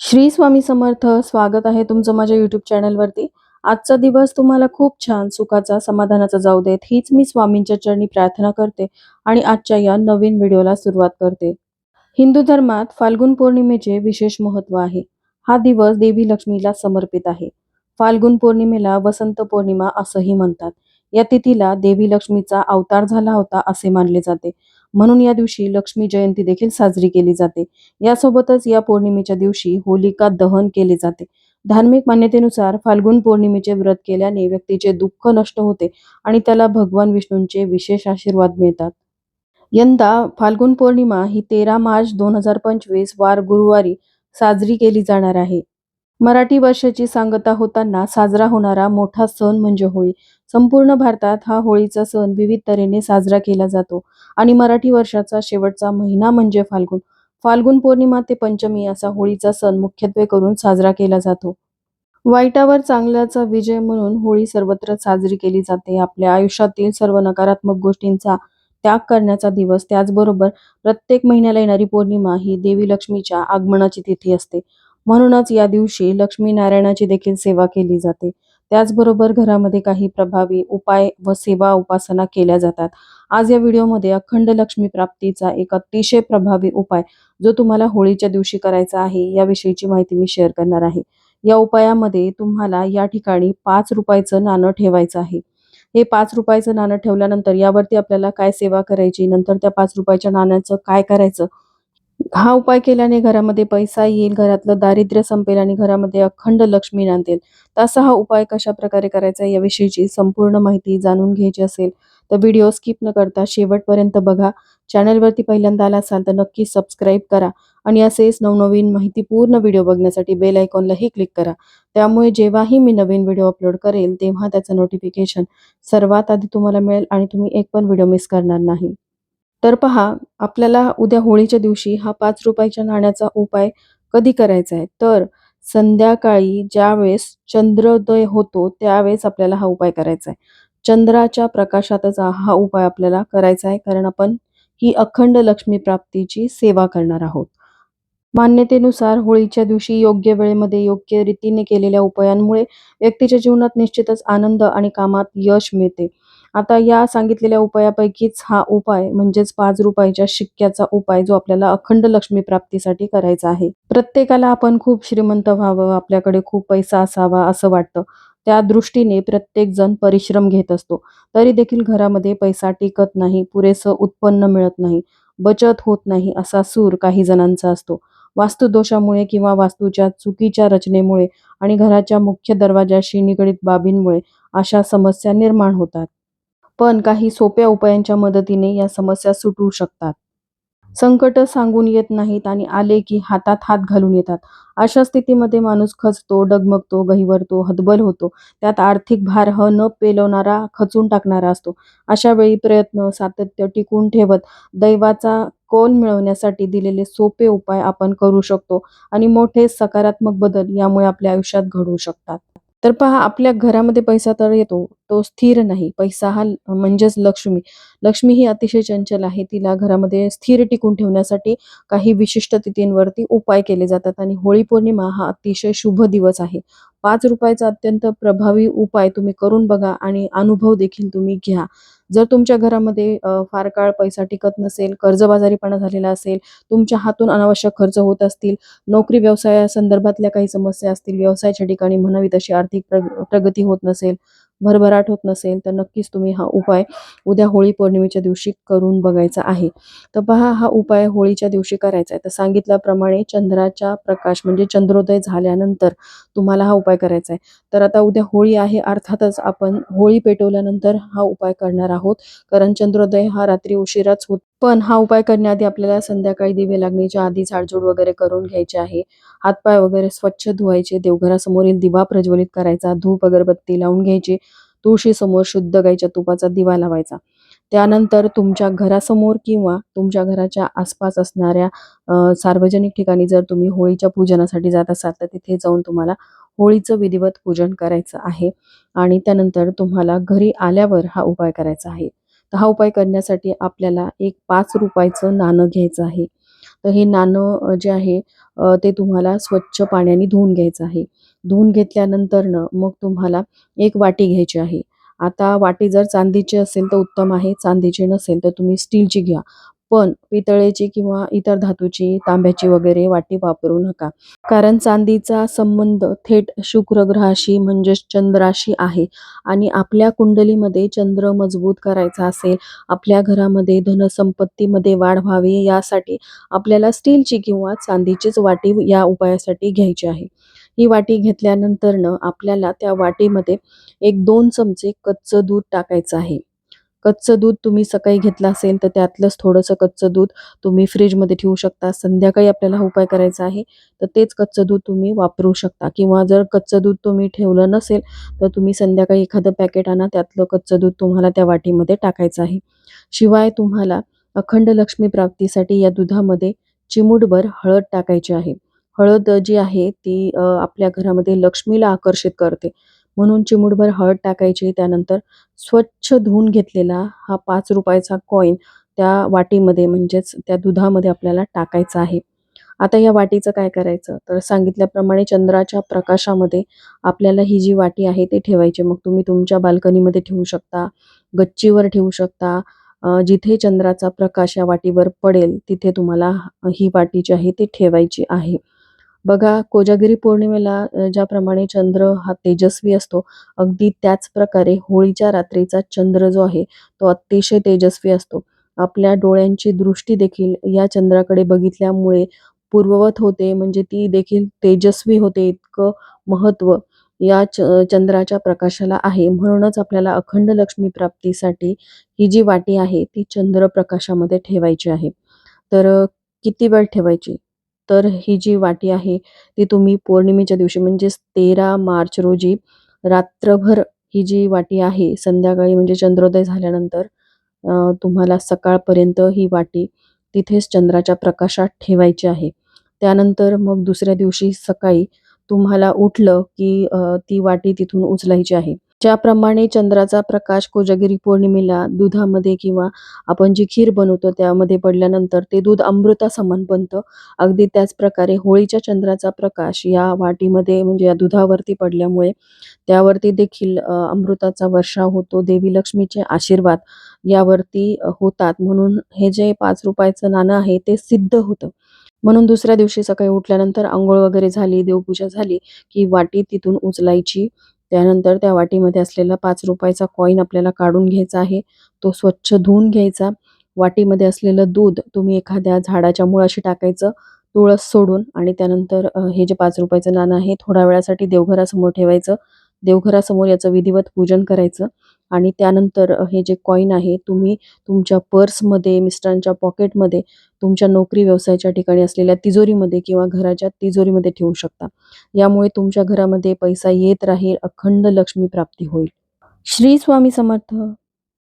श्री स्वामी समर्थ स्वागत आहे तुमचं माझ्या युट्यूब चॅनलवरती आजचा दिवस तुम्हाला खूप छान सुखाचा समाधानाचा जाऊ देत. हीच मी स्वामींच्या चरणी प्रार्थना करते आणि आजच्या या नवीन व्हिडिओला सुरुवात करते. हिंदू धर्मात फाल्गुन पौर्णिमेचे विशेष महत्त्व आहे. हा दिवस देवी लक्ष्मीला समर्पित आहे. फाल्गुन पौर्णिमेला वसंत पौर्णिमा असंही म्हणतात. या तिथीला देवी लक्ष्मीचा अवतार झाला होता असे मानले जाते. म्हणून या दिवशी लक्ष्मी जयंती देखील साजरी केली जाते. यासोबतच या पौर्णिमेच्या दिवशी होलिका दहन केले जाते. धार्मिक मान्यतेनुसार फाल्गुन पौर्णिमेचे व्रत केल्याने व्यक्तीचे दुःख नष्ट होते आणि त्याला भगवान विष्णूंचे विशेष आशीर्वाद मिळतात. यंदा फाल्गुन पौर्णिमा ही तेरा मार्च दोन हजार पंचवीस वार गुरुवारी साजरी केली जाणार आहे. मराठी वर्षाची सांगता होताना साजरा होणारा मोठा सण म्हणजे होळी. संपूर्ण भारतात हा होळीचा सण विविध तऱ्हेने साजरा केला जातो. आणि मराठी वर्षाचा शेवटचा महिना म्हणजे फाल्गुन. फाल्गुन पौर्णिमा ते पंचमी असा होळीचा सण मुख्यत्वे करून साजरा केला जातो. वाईटावर चांगल्याचा विजय म्हणून होळी सर्वत्र साजरी केली जाते. आपल्या आयुष्यातील सर्व नकारात्मक गोष्टींचा त्याग करण्याचा दिवस. त्याचबरोबर प्रत्येक महिन्याला येणारी पौर्णिमा ही देवी लक्ष्मीच्या आगमनाची तिथी असते. म्हणूनच या दिवशी लक्ष्मी नारायणाची देखील सेवा केली जाते. त्याचबरोबर घरामध्ये काही प्रभावी उपाय व सेवा उपासना केल्या जातात. आज या व्हिडिओमध्ये अखंड लक्ष्मी प्राप्तीचा एक अतिशय प्रभावी उपाय जो तुम्हाला होळीच्या दिवशी करायचा आहे याविषयीची माहिती मी शेअर करणार आहे. या उपायामध्ये तुम्हाला या ठिकाणी पाच रुपयाचं नाणं ठेवायचं आहे. हे पाच रुपयाचं नाणं ठेवल्यानंतर यावरती आपल्याला काय सेवा करायची नंतर त्या पाच रुपयाच्या नाण्याचं काय करायचं हा उपाय केल्याने घरामध्ये पैसा येईल घरातलं दारिद्र्य संपेल आणि घरामध्ये अखंड लक्ष्मी नांदेल. तसा हा उपाय कशा प्रकारे करायचा याविषयीची संपूर्ण माहिती जाणून घ्यायची असेल तर व्हिडिओ स्किप न करता शेवटपर्यंत बघा. चॅनलवरती पहिल्यांदा आला असाल तर नक्की सबस्क्राईब करा आणि असेच नवनवीन माहितीपूर्ण व्हिडिओ बघण्यासाठी बेल आयकॉनलाही क्लिक करा. त्यामुळे जेव्हाही मी नवीन व्हिडिओ अपलोड करेल तेव्हा त्याचं नोटिफिकेशन सर्वात आधी तुम्हाला मिळेल आणि तुम्ही एक पण व्हिडिओ मिस करणार नाही. तर पहा आपल्याला उद्या होळीच्या दिवशी हा पाच रुपयाच्या नाण्याचा उपाय कधी करायचा आहे? तर संध्याकाळी ज्यावेळेस चंद्रोदय होतो त्यावेळेस आपल्याला हा उपाय करायचा आहे. चंद्राच्या प्रकाशातच हा उपाय आपल्याला करायचा आहे कारण आपण ही अखंड लक्ष्मी प्राप्तीची सेवा करणार आहोत. मान्यतेनुसार होळीच्या दिवशी योग्य वेळेमध्ये योग्य रीतीने केलेल्या उपायांमुळे व्यक्तीच्या जीवनात निश्चितच आनंद आणि कामात यश मिळते. आता या सांगितलेल्या उपायापैकीच हा उपाय म्हणजेच पाच रुपयाच्या शिक्क्याचा उपाय जो आपल्याला अखंड लक्ष्मी प्राप्तीसाठी करायचा आहे. प्रत्येकाला आपण खूप श्रीमंत व्हावं आपल्याकडे खूप पैसा असावा असं वाटतं. त्या दृष्टीने प्रत्येक जण परिश्रम घेत असतो. तरी देखील घरामध्ये पैसा टिकत नाही पुरेसं उत्पन्न मिळत नाही बचत होत नाही असा सूर काही जणांचा असतो. वास्तुदोषामुळे किंवा वास्तूच्या चुकीच्या रचनेमुळे आणि घराच्या मुख्य दरवाजाशी निगडीत बाबींमुळे अशा समस्या निर्माण होतात. पण काही सोप्या उपायांच्या मदतीने या समस्या सुटू शकतात. संकट सांगून येत नाहीत आणि आले की हातात हात घालून येतात. अशा स्थितीमध्ये माणूस खचतो डगमगतो गहिवरतो हतबल होतो. त्यात आर्थिक भार ह न पेलवणारा खचून टाकणारा असतो. अशा वेळी प्रयत्न सातत्य टिकून ठेवत दैवाचा कौल मिळवण्यासाठी दिलेले सोपे उपाय आपण करू शकतो आणि मोठे सकारात्मक बदल यामुळे आपल्या आयुष्यात घडू शकतात. तर पहा आपल्या घरामध्ये पैसा तर येतो. तो स्थिर नाही. पैसा हा म्हणजेच लक्ष्मी. लक्ष्मी ही अतिशय चंचल आहे. तिला घरामध्ये स्थिर टिकून ठेवण्यासाठी काही विशिष्ट तिथींवरती उपाय केले जातात आणि होळी पौर्णिमा हा अतिशय शुभ दिवस आहे. पाच रुपयाचा अत्यंत प्रभावी उपाय तुम्ही करून बघा आणि अनुभव देखील तुम्ही घ्या. जर तुमच्या घरामध्ये फार काळ पैसा टिकत नसेल कर्जबाजारीपणा झालेला असेल तुमच्या हातून अनावश्यक खर्च होत असतील नोकरी व्यवसाया संदर्भातल्या काही समस्या असतील व्यवसायाच्या ठिकाणी म्हणावी तशी आर्थिक प्रगती होत नसेल भरभराट होत नसेल तर नक्कीच तुम्ही हा उपाय उद्या होळी पौर्णिमेच्या दिवशी करून बघायचा आहे. तर पहा हा उपाय होळीच्या दिवशी करायचा आहे. तर सांगितल्याप्रमाणे चंद्राच्या प्रकाश म्हणजे चंद्रोदय झाल्यानंतर तुम्हाला हा उपाय करायचा आहे. तर आता उद्या होळी आहे अर्थातच आपण होळी पेटवल्यानंतर हा उपाय करणार आहोत. कारण चंद्रोदय हा रात्री उशिराच होत पण हा उपाय करण्याआधी आपल्याला संध्याकाळी दिवे लागण्याच्या आधी झाडझूड वगैरे करून घ्यायचे आहे. हातपाय वगैरे स्वच्छ धुवायचे देवघरासमोरील दिवा प्रज्वलित करायचा धूप अगरबत्ती लावून घ्यायची तुळशी समोर शुद्ध गाईच्या तुपाचा दिवा लावायचा. त्यानंतर तुमच्या घरासमोर किंवा तुमच्या घराच्या आसपास असणाऱ्या सार्वजनिक ठिकाणी जर तुम्ही होळीच्या पूजनासाठी जात असाल तर तिथे जाऊन तुम्हाला होळीचं विधिवत पूजन करायचं आहे. आणि त्यानंतर तुम्हाला घरी आल्यावर हा उपाय करायचा आहे. तर हा उपाय करण्यासाठी आपल्याला एक पाच रुपयाचं नाणं घ्यायचं आहे. तर हे नाणं जे आहे ते तुम्हाला स्वच्छ पाण्याने धुवून घ्यायचं आहे. धुवून घेतल्यानंतरनं मग तुम्हाला एक वाटी घ्यायची आहे. आता वाटी जर चांदीची असेल तर उत्तम आहे चांदीची नसेल तर तुम्ही स्टीलची घ्या. पण पितळेची किंवा इतर धातूची तांब्याची वगैरे वाटी वापरू नका. कारण चांदीचा संबंध थेट शुक्र ग्रहाशी म्हणजेच चंद्राशी आहे आणि आपल्या कुंडलीमध्ये चंद्र मजबूत करायचा असेल आपल्या घरामध्ये धनसंपत्तीमध्ये वाढ व्हावी यासाठी आपल्याला स्टीलची किंवा चांदीचीच वाटी या उपायासाठी घ्यायची आहे. ही वाटी घेतल्यानंतरनं आपल्याला त्या वाटीमध्ये एक दोन चमचे कच्चं दूध टाकायचं आहे. कच्चं दूध तुम्ही सकाळी घेतलं असेल तर त्यातलंच थोडंसं कच्चं दूध तुम्ही फ्रीजमध्ये ठेवू शकता. संध्याकाळी आपल्याला हा उपाय करायचा आहे. तर तेच कच्चं दूध तुम्ही वापरू शकता. किंवा जर कच्चं दूध तुम्ही ठेवलं नसेल तर तुम्ही संध्याकाळी एखादं पॅकेट आणा त्यातलं कच्चं दूध तुम्हाला त्या वाटीमध्ये टाकायचं आहे. शिवाय तुम्हाला अखंड लक्ष्मी प्राप्तीसाठी या दुधामध्ये चिमूटभर हळद टाकायची आहे. हळद जी आहे ती आपल्या घरामध्ये लक्ष्मीला आकर्षित करते. म्हणून चिमूटभर हळद टाकायची त्यानंतर स्वच्छ धुवून घेतलेला हा पाच रुपयाचा कॉईन त्या वाटीमध्ये म्हणजेच त्या दुधामध्ये आपल्याला टाकायचा आहे. आता या वाटीचं काय करायचं? तर सांगितल्याप्रमाणे चंद्राच्या प्रकाशामध्ये आपल्याला ही जी वाटी आहे ती ठेवायची. मग तुम्ही तुमच्या बाल्कनीमध्ये ठेवू शकता गच्चीवर ठेवू शकता. जिथे चंद्राचा प्रकाश या वाटीवर पडेल तिथे तुम्हाला ही वाटी जी आहे ती ठेवायची आहे. बघा कोजागिरी पौर्णिमेला ज्याप्रमाणे चंद्र हा तेजस्वी असतो अगदी त्याच प्रकारे होळीच्या रात्रीचा चंद्र जो आहे तो अतिशय तेजस्वी असतो. आपल्या डोळ्यांची दृष्टी देखील या चंद्राकडे बघितल्यामुळे पूर्ववत होते म्हणजे ती देखील तेजस्वी होते इतकं महत्त्व या च चंद्राच्या प्रकाशाला आहे. म्हणूनच आपल्याला अखंड लक्ष्मी प्राप्तीसाठी ही जी वाटी आहे ती चंद्रप्रकाशामध्ये ठेवायची आहे. तर किती वेळ ठेवायची? तर ही जी वाटी आहे ती तुम्ही पौर्णिमेच्या दिवशी म्हणजेच तेरा मार्च रोजी रात्रभर ही जी वाटी आहे संध्याकाळी म्हणजे चंद्रोदय झाल्यानंतर तुम्हाला सकाळपर्यंत ही वाटी तिथेच चंद्राच्या प्रकाशात ठेवायची आहे. त्यानंतर मग दुसऱ्या दिवशी सकाळी तुम्हाला उठलं की ती वाटी तिथून उचलायची आहे. ज्याप्रमाणे चंद्राचा प्रकाश कोजागिरी पौर्णिमेला दुधामध्ये किंवा आपण जी खीर बनवतो त्यामध्ये पडल्यानंतर ते दूध अमृतासमान बनतं. अगदी त्याच प्रकारे होळीच्या चंद्राचा प्रकाश या वाटीमध्ये म्हणजे या दुधावरती पडल्यामुळे त्यावरती देखील अमृताचा वर्षा होतो देवी लक्ष्मीचे आशीर्वाद यावरती होतात. म्हणून हे जे पाच रुपयाचं नाणं आहे ते सिद्ध होतं. म्हणून दुसऱ्या दिवशी सकाळी उठल्यानंतर आंघोळ वगैरे झाली देवपूजा झाली की वाटी तिथून उचलायची. त्यानंतर त्या वाटीमध्ये असलेला पाच रुपयाचा कॉईन आपल्याला काढून घ्यायचा आहे. तो स्वच्छ धुवून घ्यायचा. वाटीमध्ये असलेलं दूध तुम्ही एखाद्या झाडाच्या मुळाशी टाकायचं तुळस सोडून आणि त्यानंतर हे जे पाच रुपयाचं नाणं आहे थोड्या वेळासाठी देवघरासमोर ठेवायचं. देवघरासमोर याचं विधिवत पूजन करायचं आणि त्यानंतर हे जे कॉईन आहे तुम्ही तुमच्या पर्समध्ये मिस्टरांच्या पॉकेटमध्ये तुमच्या नोकरी व्यवसायाच्या ठिकाणी असलेल्या तिजोरीमध्ये किंवा घराच्या तिजोरीमध्ये ठेवू शकता. यामुळे तुमच्या घरामध्ये पैसा येत राहील अखंड लक्ष्मी प्राप्ती होईल. श्री स्वामी समर्थ.